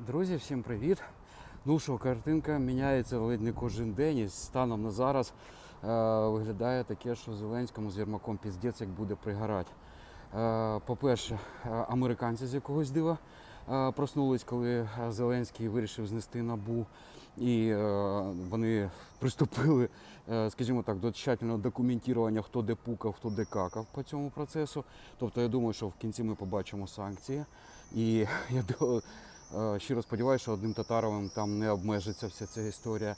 Друзі, всім привіт! Ну що, картинка міняється ледь не кожен день. І станом на зараз е, виглядає таке, що Зеленському з Єрмаком піздець як буде пригорати. Е, по-перше, е, американці з якогось дива е, проснулись, коли е, Зеленський вирішив знести набу. І е, вони приступили, е, скажімо так, до тщательного документування, хто де пукав, хто де какав по цьому процесу. Тобто я думаю, що в кінці ми побачимо санкції. І я Щиро сподіваюся, що одним татаровим там не обмежиться вся ця історія.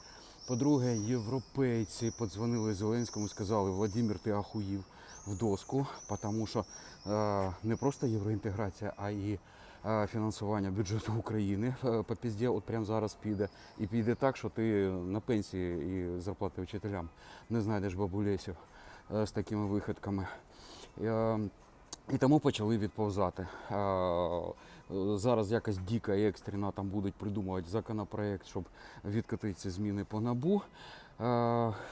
По-друге, європейці подзвонили Зеленському і сказали, Владимир, ти ахуїв в доску, тому що е, не просто євроінтеграція, а і е, фінансування бюджету України е, по пізді от прямо зараз піде. І піде так, що ти на пенсії і зарплати вчителям не знайдеш бабулесів е, з такими виходками. Е, і тому почали відповзати. Зараз якась діка і екстрена там будуть придумувати законопроект, щоб відкатити ці зміни по набу.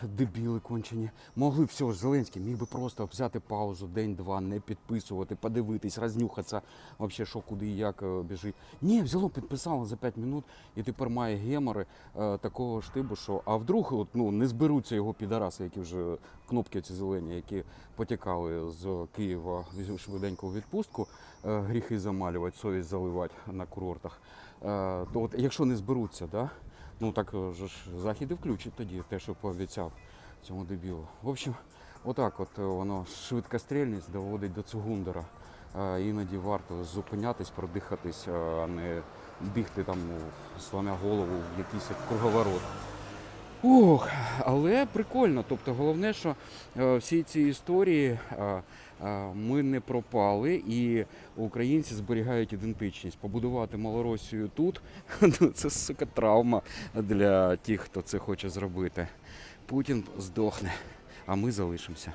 Дебіли кончені. Могли б все ж Зеленський міг би просто взяти паузу день-два, не підписувати, подивитись, рознюхатися, взагалі, що куди і як е, біжить. Ні, взяло, підписало за 5 минут і тепер має гемори е, такого штибу, що а вдруг от, ну, не зберуться його підараси, які вже кнопки ці зелені, які потікали з Києва в швиденьку відпустку, е, гріхи замалювати, совість заливати на курортах. То от, якщо не зберуться, да, ну так же ж захід і включить тоді те, що пообіцяв цьому дебілу. В общем, отак от е, воно швидкострільність доводить до цугундера. Е, Іноді варто зупинятись, продихатись, е, а не бігти там, ну, сломя голову в якийсь круговорот. Ух, але прикольно. Тобто, головне, що всі ці історії ми не пропали, і українці зберігають ідентичність. Побудувати Малоросію тут ну, це сука травма для тих, хто це хоче зробити. Путін здохне, а ми залишимося.